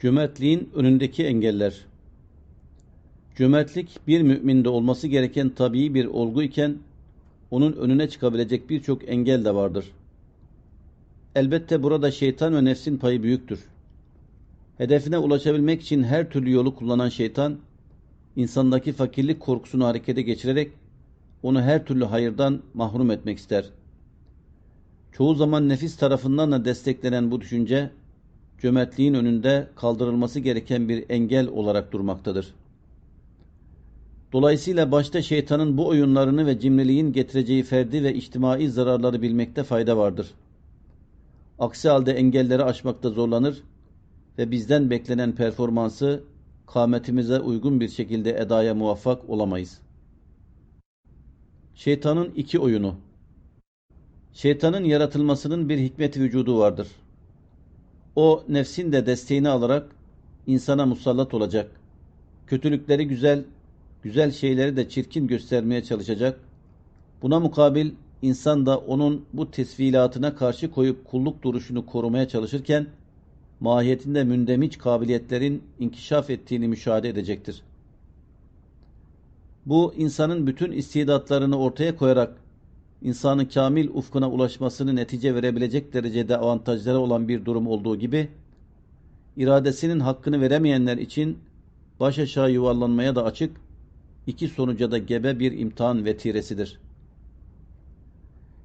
Cömertliğin önündeki engeller. Cömertlik bir müminde olması gereken tabii bir olgu iken onun önüne çıkabilecek birçok engel de vardır. Elbette burada şeytan ve nefsin payı büyüktür. Hedefine ulaşabilmek için her türlü yolu kullanan şeytan, insandaki fakirlik korkusunu harekete geçirerek onu her türlü hayırdan mahrum etmek ister. Çoğu zaman nefis tarafından da desteklenen bu düşünce, cömertliğin önünde kaldırılması gereken bir engel olarak durmaktadır. Dolayısıyla başta şeytanın bu oyunlarını ve cimriliğin getireceği ferdi ve içtimai zararları bilmekte fayda vardır. Aksi halde engelleri aşmakta zorlanır ve bizden beklenen performansı kâmetimize uygun bir şekilde edaya muvaffak olamayız. Şeytanın iki oyunu Şeytanın yaratılmasının bir hikmet vücudu vardır. O nefsin de desteğini alarak insana musallat olacak. Kötülükleri güzel, güzel şeyleri de çirkin göstermeye çalışacak. Buna mukabil insan da onun bu tesvilatına karşı koyup kulluk duruşunu korumaya çalışırken mahiyetinde mündemiç kabiliyetlerin inkişaf ettiğini müşahede edecektir. Bu insanın bütün istidatlarını ortaya koyarak insanın kamil ufkuna ulaşmasını netice verebilecek derecede avantajları olan bir durum olduğu gibi iradesinin hakkını veremeyenler için baş aşağı yuvarlanmaya da açık, iki sonuca da gebe bir imtihan vetiresidir.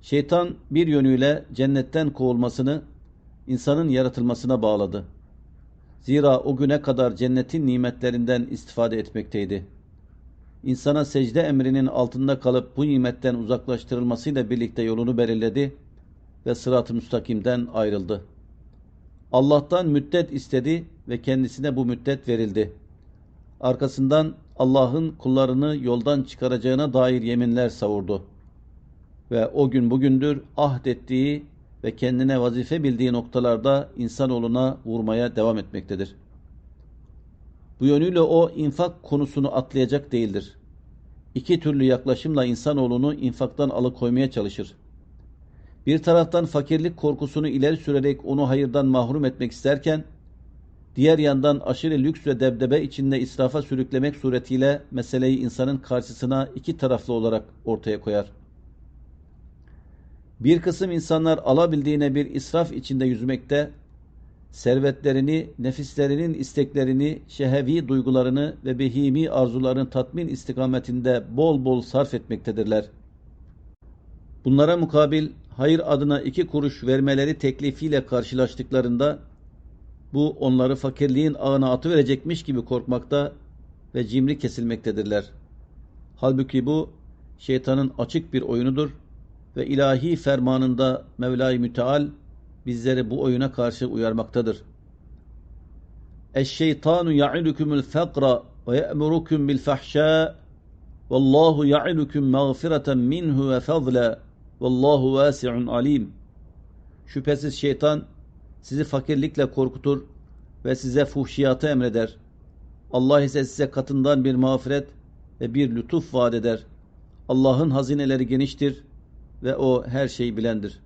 Şeytan bir yönüyle cennetten kovulmasını insanın yaratılmasına bağladı. Zira o güne kadar cennetin nimetlerinden istifade etmekteydi. İnsana secde emrinin altında kalıp bu nimetten uzaklaştırılmasıyla birlikte yolunu belirledi ve sırat-ı müstakimden ayrıldı. Allah'tan müddet istedi ve kendisine bu müddet verildi. Arkasından Allah'ın kullarını yoldan çıkaracağına dair yeminler savurdu. Ve o gün bugündür ahd ettiği ve kendine vazife bildiği noktalarda insanoğluna vurmaya devam etmektedir. Bu yönüyle o infak konusunu atlayacak değildir. İki türlü yaklaşımla insanoğlunu infaktan alıkoymaya çalışır. Bir taraftan fakirlik korkusunu ileri sürerek onu hayırdan mahrum etmek isterken, diğer yandan aşırı lüks ve debdebe içinde israfa sürüklemek suretiyle meseleyi insanın karşısına iki taraflı olarak ortaya koyar. Bir kısım insanlar alabildiğine bir israf içinde yüzmekte, servetlerini, nefislerinin isteklerini, şehevi duygularını ve behimi arzularını tatmin istikametinde bol bol sarf etmektedirler. Bunlara mukabil hayır adına iki kuruş vermeleri teklifiyle karşılaştıklarında bu onları fakirliğin ağına atıverecekmiş gibi korkmakta ve cimri kesilmektedirler. Halbuki bu şeytanın açık bir oyunudur ve ilahi fermanında Mevla-i Müteal bizleri bu oyuna karşı uyarmaktadır. Eşşeytanu ya'idukumul fekra ve ye'murukum bil fahşâ Vallahu ya'idukum mağfireten minhu ve fadla Vallahu vasi'un alim. Şüphesiz şeytan sizi fakirlikle korkutur ve size fuhşiyatı emreder. Allah ise size katından bir mağfiret ve bir lütuf vaat eder. Allah'ın hazineleri geniştir ve o her şeyi bilendir.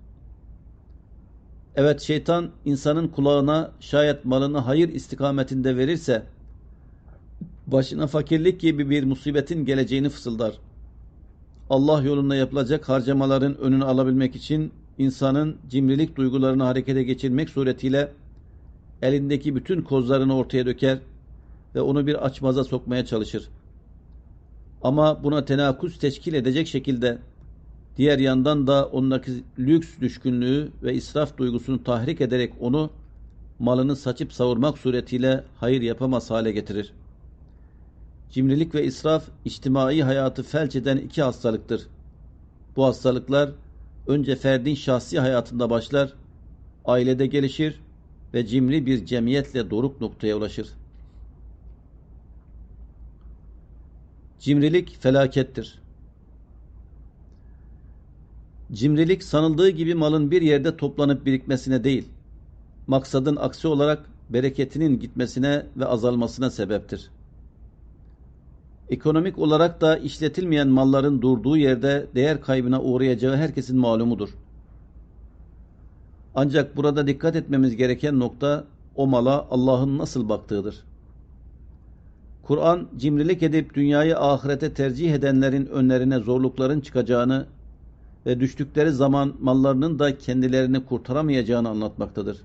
Evet şeytan insanın kulağına şayet malını hayır istikametinde verirse başına fakirlik gibi bir musibetin geleceğini fısıldar. Allah yolunda yapılacak harcamaların önünü alabilmek için insanın cimrilik duygularını harekete geçirmek suretiyle elindeki bütün kozlarını ortaya döker ve onu bir açmaza sokmaya çalışır. Ama buna tenakuz teşkil edecek şekilde diğer yandan da ondaki lüks düşkünlüğü ve israf duygusunu tahrik ederek onu malını saçıp savurmak suretiyle hayır yapamaz hale getirir. Cimrilik ve israf içtimai hayatı felç eden iki hastalıktır. Bu hastalıklar önce ferdin şahsi hayatında başlar, ailede gelişir ve cimri bir cemiyetle doruk noktaya ulaşır. Cimrilik felakettir. Cimrilik sanıldığı gibi malın bir yerde toplanıp birikmesine değil, maksadın aksi olarak bereketinin gitmesine ve azalmasına sebeptir. Ekonomik olarak da işletilmeyen malların durduğu yerde değer kaybına uğrayacağı herkesin malumudur. Ancak burada dikkat etmemiz gereken nokta o mala Allah'ın nasıl baktığıdır. Kur'an cimrilik edip dünyayı ahirete tercih edenlerin önlerine zorlukların çıkacağını ve düştükleri zaman mallarının da kendilerini kurtaramayacağını anlatmaktadır.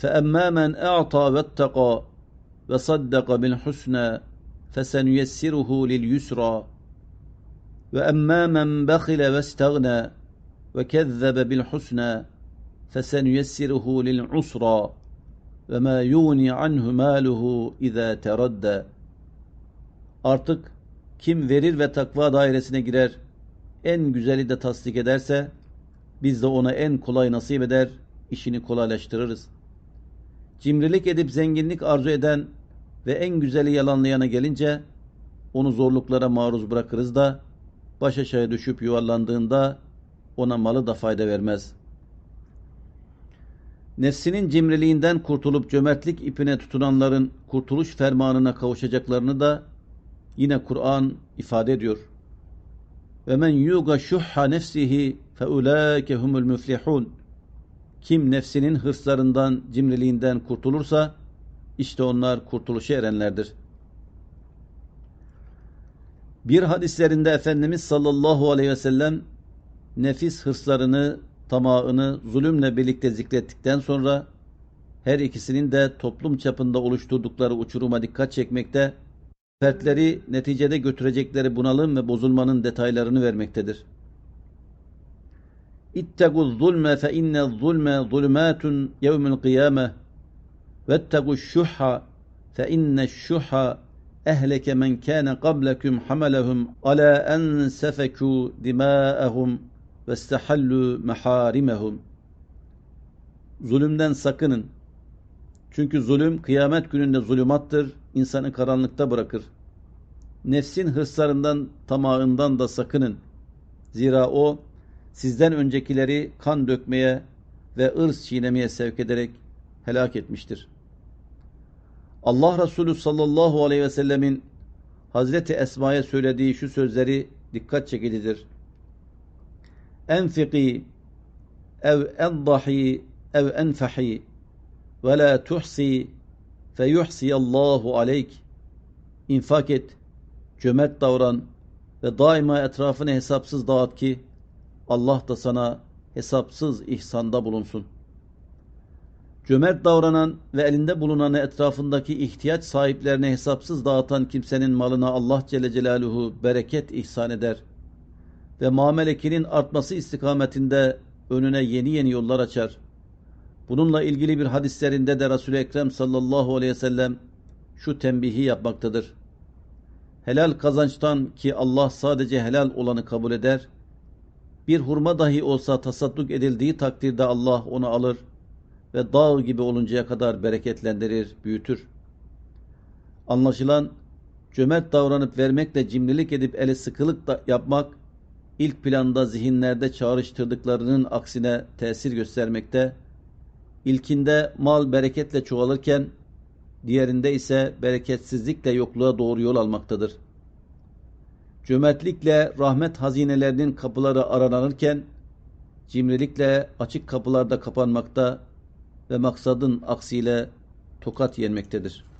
فَأَمَّا مَنْ اَعْطَى وَاتَّقَى وَصَدَّقَ بِالْحُسْنَى فَسَنُيَسِّرُهُ لِلْيُسْرَى وَأَمَّا مَنْ بَخِلَ وَاسْتَغْنَى وَكَذَّبَ بِالْحُسْنَى فَسَنُيَسِّرُهُ لِلْعُسْرَى وَمَا يُغْنِي عَنْهُ مَالُهُ اِذَا تَرَدَّى Artık kim verir ve takva dairesine girer en güzeli de tasdik ederse, biz de ona en kolay nasip eder, işini kolaylaştırırız. Cimrilik edip zenginlik arzu eden ve en güzeli yalanlayana gelince, onu zorluklara maruz bırakırız da, baş aşağı düşüp yuvarlandığında, ona malı da fayda vermez. Nefsinin cimriliğinden kurtulup cömertlik ipine tutunanların kurtuluş fermanına kavuşacaklarını da yine Kur'an ifade ediyor. Ve men yuga şuhha nefsihi fe ulaike humul müflihun. Kim nefsinin hırslarından, cimriliğinden kurtulursa işte onlar kurtuluşa erenlerdir. Bir hadislerinde Efendimiz sallallahu aleyhi ve sellem nefis hırslarını, tamağını zulümle birlikte zikrettikten sonra her ikisinin de toplum çapında oluşturdukları uçuruma dikkat çekmekte fertleri neticede götürecekleri bunalım ve bozulmanın detaylarını vermektedir. İttegul zulme fe inne zulme zulümatun yevmül kıyame vettegul şuhha fe inne şuhha ehleke men kâne qablekum hamalehum ala en sefekû dimâehum ve istehallu meharimehum. Zulümden sakının. Çünkü zulüm kıyamet gününde zulümattır, insanı karanlıkta bırakır. Nefsin hırslarından, tamağından da sakının. Zira o sizden öncekileri kan dökmeye ve ırz çiğnemeye sevk ederek helak etmiştir. Allah Resulü sallallahu aleyhi ve sellemin Hazreti Esma'ya söylediği şu sözleri dikkat çekicidir. Enfiki ev endahi ev enfahi ve la tuhsi feyuhsiyallahu aleyk. İnfak et, cömert davran ve daima etrafını hesapsız dağıt ki Allah da sana hesapsız ihsanda bulunsun. Cömert davranan ve elinde bulunanı etrafındaki ihtiyaç sahiplerine hesapsız dağıtan kimsenin malına Allah Celle Celaluhu bereket ihsan eder ve muamelekinin artması istikametinde önüne yeni yeni yollar açar. Bununla ilgili bir hadislerinde de Resul-i Ekrem sallallahu aleyhi ve sellem şu tembihi yapmaktadır. Helal kazançtan ki Allah sadece helal olanı kabul eder, bir hurma dahi olsa tasadduk edildiği takdirde Allah onu alır ve dağ gibi oluncaya kadar bereketlendirir, büyütür. Anlaşılan cömert davranıp vermekle cimrilik edip eli sıkılık da yapmak ilk planda zihinlerde çağrıştırdıklarının aksine tesir göstermekte, ilkinde mal bereketle çoğalırken, diğerinde ise bereketsizlikle yokluğa doğru yol almaktadır. Cömertlikle rahmet hazinelerinin kapıları aranırken, cimrilikle açık kapılarda kapanmakta ve maksadın aksiyle tokat yenmektedir.